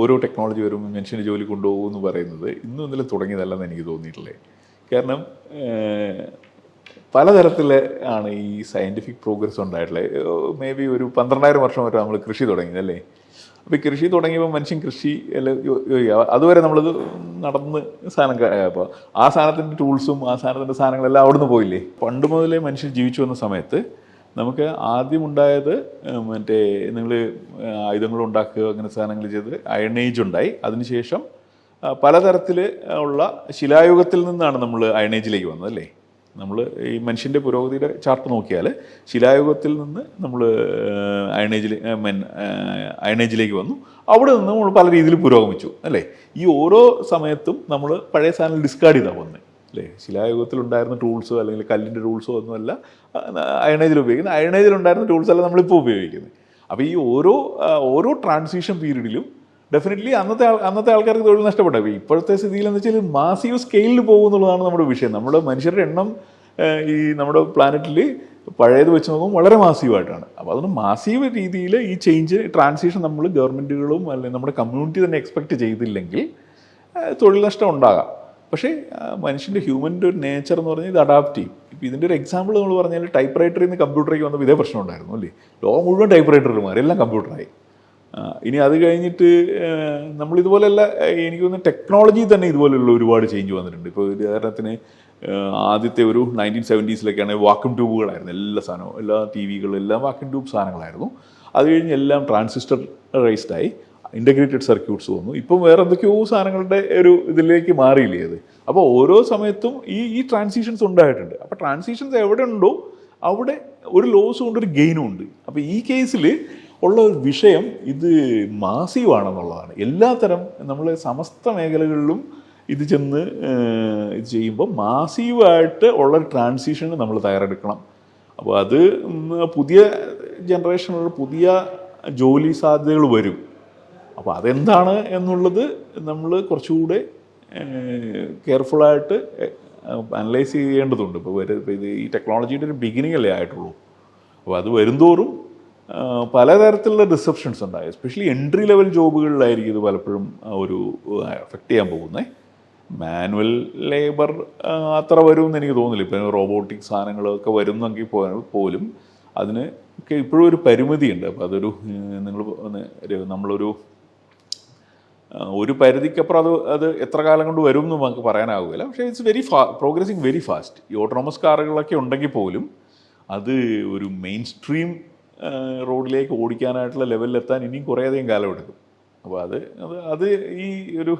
ഓരോ ടെക്നോളജി വരുമ്പോൾ മനുഷ്യന്റെ ജോലി കൊണ്ടുപോകും എന്ന് പറയുന്നത് ഇന്നും ഇന്നലെ തുടങ്ങിയതല്ലെന്ന് എനിക്ക് തോന്നിയിട്ടില്ലേ? കാരണം പലതരത്തിൽ ആണ് ഈ സയന്റിഫിക് പ്രോഗ്രസ് ഉണ്ടായിട്ടുള്ളത്. മേ ബി ഒരു പന്ത്രണ്ടായിരം വർഷം വരെ നമ്മൾ കൃഷി തുടങ്ങിയതല്ലേ? അപ്പോൾ കൃഷി തുടങ്ങിയപ്പോൾ മനുഷ്യൻ കൃഷി അല്ല അതുവരെ നമ്മളത് നടന്ന് സാധനം അപ്പോൾ ആ സാധനത്തിന്റെ ടൂൾസും ആ സാധനത്തിന്റെ സാധനങ്ങളെല്ലാം അവിടുന്ന് പോയില്ലേ? പണ്ട് മുതലേ മനുഷ്യൻ ജീവിച്ചു വന്ന സമയത്ത് നമുക്ക് ആദ്യം ഉണ്ടായത് മറ്റേ നിങ്ങൾ ആയുധങ്ങൾ ഉണ്ടാക്കുക അങ്ങനെ സാധനങ്ങൾ ചെയ്ത് അയൺ ഏജ് ഉണ്ടായി. അതിനുശേഷം പലതരത്തിൽ ഉള്ള ശിലായുഗത്തിൽ നിന്നാണ് നമ്മൾ അയൺ ഏജിലേക്ക് വന്നത് അല്ലേ? നമ്മൾ ഈ മനുഷ്യന്റെ പുരോഗതിയുടെ ചാർട്ട് നോക്കിയാൽ ശിലായുഗത്തിൽ നിന്ന് നമ്മൾ അയണേജിൽ മെൻ അയണേജിലേക്ക് വന്നു. അവിടെ നിന്ന് നമ്മൾ പല രീതിയിൽ പുരോഗമിച്ചു അല്ലേ? ഈ ഓരോ സമയത്തും നമ്മൾ പഴയ സാധനം ഡിസ്കാർഡ് ചെയ്താൽ വന്നത് അല്ലേ? ശിലായുഗത്തിൽ ഉണ്ടായിരുന്ന ടൂൾസോ അല്ലെങ്കിൽ കല്ലിന്റെ ടൂൾസോ ഒന്നുമല്ല അയണേജിൽ ഉപയോഗിക്കുന്നത്. അയണേജിൽ ഉണ്ടായിരുന്ന ടൂൾസ് അല്ല നമ്മളിപ്പോൾ ഉപയോഗിക്കുന്നത്. അപ്പോൾ ഈ ഓരോ ഓരോ ട്രാൻസിഷൻ പീരീഡിലും ഡെഫിനറ്റ്ലി അന്നത്തെ അന്നത്തെ ആൾക്കാർക്ക് തൊഴിൽ നഷ്ടപ്പെട്ടു. അപ്പോൾ ഇപ്പോഴത്തെ സ്ഥിതിയിൽ എന്ന് വെച്ചാൽ മാസീവ് സ്കെയിലിൽ പോകുന്നുള്ളതാണ് നമ്മുടെ വിഷയം. നമ്മുടെ മനുഷ്യരുടെ എണ്ണം ഈ നമ്മുടെ പ്ലാനറ്റിൽ പഴയത് വെച്ച് നോക്കുമ്പോൾ വളരെ മാസീവായിട്ടാണ് അപ്പോൾ അതുകൊണ്ട് മാസീവ് രീതിയിൽ ഈ ചേഞ്ച് ട്രാൻസിഷൻ നമ്മൾ ഗവൺമെന്റുകളും അല്ലെങ്കിൽ നമ്മുടെ കമ്മ്യൂണിറ്റി തന്നെ എക്സ്പെക്റ്റ് ചെയ്തില്ലെങ്കിൽ തൊഴിൽ നഷ്ടം ഉണ്ടാകാം. പക്ഷേ മനുഷ്യന്റെ ഹ്യൂമന്റെ ഒരു നേച്ചർ എന്ന് പറഞ്ഞാൽ ഇത് അഡാപ്റ്റ് ചെയ്യും. ഇപ്പോൾ ഇതിന്റെ ഒരു എക്സാമ്പിൾ നമ്മൾ പറഞ്ഞാൽ ടൈപ്പ് റൈറ്ററിൽ നിന്ന് കമ്പ്യൂട്ടറിലേക്ക് വന്നപ്പോൾ ഇതേ പ്രശ്നം ഉണ്ടായിരുന്നു അല്ലേ? ലോകം മുഴുവൻ ടൈപ്പ് റൈറ്ററിൽ മാറി എല്ലാം കമ്പ്യൂട്ടറായി ഇനി അത് കഴിഞ്ഞിട്ട് നമ്മളിതുപോലെയല്ല എനിക്ക് തോന്നുന്നു ടെക്നോളജി തന്നെ ഇതുപോലെയുള്ള ഒരുപാട് ചേഞ്ച് വന്നിട്ടുണ്ട്. ഇപ്പോൾ ഉദാഹരണത്തിന് ആദ്യത്തെ ഒരു നയന്റീൻ സെവന്റീസിലൊക്കെയാണ് വാക്യൂം ട്യൂബുകളായിരുന്നു എല്ലാ സാധനവും എല്ലാ ടി വികളും എല്ലാം വാക്യൂം ട്യൂബ് സാധനങ്ങളായിരുന്നു. അത് കഴിഞ്ഞ് എല്ലാം ട്രാൻസിസ്റ്റർ റൈസ്ഡ് ആയി. ഇന്റഗ്രേറ്റഡ് സർക്യൂട്ട്സ് വന്നു. ഇപ്പം വേറെ എന്തൊക്കെയോ സാധനങ്ങളുടെ ഒരു ഇതിലേക്ക് മാറിയില്ലേ അത്? അപ്പോൾ ഓരോ സമയത്തും ഈ ഈ ട്രാൻസിഷൻസ് ഉണ്ടായിട്ടുണ്ട്. അപ്പോൾ ട്രാൻസിഷൻസ് എവിടെ ഉണ്ടോ അവിടെ ഒരു ലോസും ഉണ്ട് ഒരു ഗെയിനും ഉണ്ട്. അപ്പോൾ ഈ കേസിൽ ഉള്ള ഒരു വിഷയം ഇത് മാസീവാണെന്നുള്ളതാണ് എല്ലാത്തരം നമ്മൾ സമസ്ത മേഖലകളിലും ഇത് ചെന്ന് ഇത് ചെയ്യുമ്പോൾ മാസീവായിട്ട് ഉള്ള ട്രാൻസിഷന് നമ്മൾ തയ്യാറെടുക്കണം. അപ്പോൾ അത് പുതിയ ജനറേഷനുള്ള പുതിയ ജോലി സാധ്യതകൾ വരും. അപ്പോൾ അതെന്താണ് എന്നുള്ളത് നമ്മൾ കുറച്ചുകൂടെ കെയർഫുള്ളായിട്ട് അനലൈസ് ചെയ്യേണ്ടതുണ്ട്. ഇപ്പോൾ വരും ഇത് ഈ ടെക്നോളജിയുടെ ഒരു ബിഗിനിങ് അല്ലേ ആയിട്ടുള്ളൂ. അപ്പോൾ അത് വരുംതോറും പലതരത്തിലുള്ള ഡിസപ്ഷൻസ് ഉണ്ടായി. എസ്പെഷ്യലി എൻട്രി ലെവൽ ജോബുകളിലായിരിക്കും ഇത് പലപ്പോഴും ഒരു എഫക്റ്റ് ചെയ്യാൻ പോകുന്നത് മാനുവൽ ലേബർ അത്ര വരുമെന്ന് എനിക്ക് തോന്നുന്നില്ല. ഇപ്പം റോബോട്ടിക് സാധനങ്ങളൊക്കെ വരുന്നെങ്കിൽ പോലും അതിന് ഒക്കെ ഇപ്പോഴും ഒരു പരിമിതിയുണ്ട്. അപ്പോൾ അതൊരു നിങ്ങൾ നമ്മളൊരു ഒരു പരിധിക്കപ്പുറം അത് അത് എത്ര കാലം കൊണ്ട് വരും എന്ന് നമുക്ക് പറയാനാവില്ല പക്ഷേ it's very far progressing very fast ഈ ഓട്ടോണമസ് കാറുകളൊക്കെ ഉണ്ടെങ്കിൽ പോലും അത് ഒരു മെയിൻ സ്ട്രീം റോഡിലേക്ക് ഓടിക്കാനായിട്ടുള്ള ലെവലിലെത്താൻ ഇനിയും കുറേയധികം കാലം എടുക്കും. അപ്പോൾ അത് അത് അത് ഈ ഒരു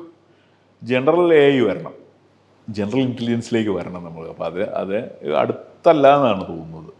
ജനറൽ എ വരണം. ജനറൽ ഇന്റലിജൻസിലേക്ക് വരണം നമ്മൾ. അപ്പോൾ അത് അത് അടുത്തല്ല എന്നാണ് തോന്നുന്നത്.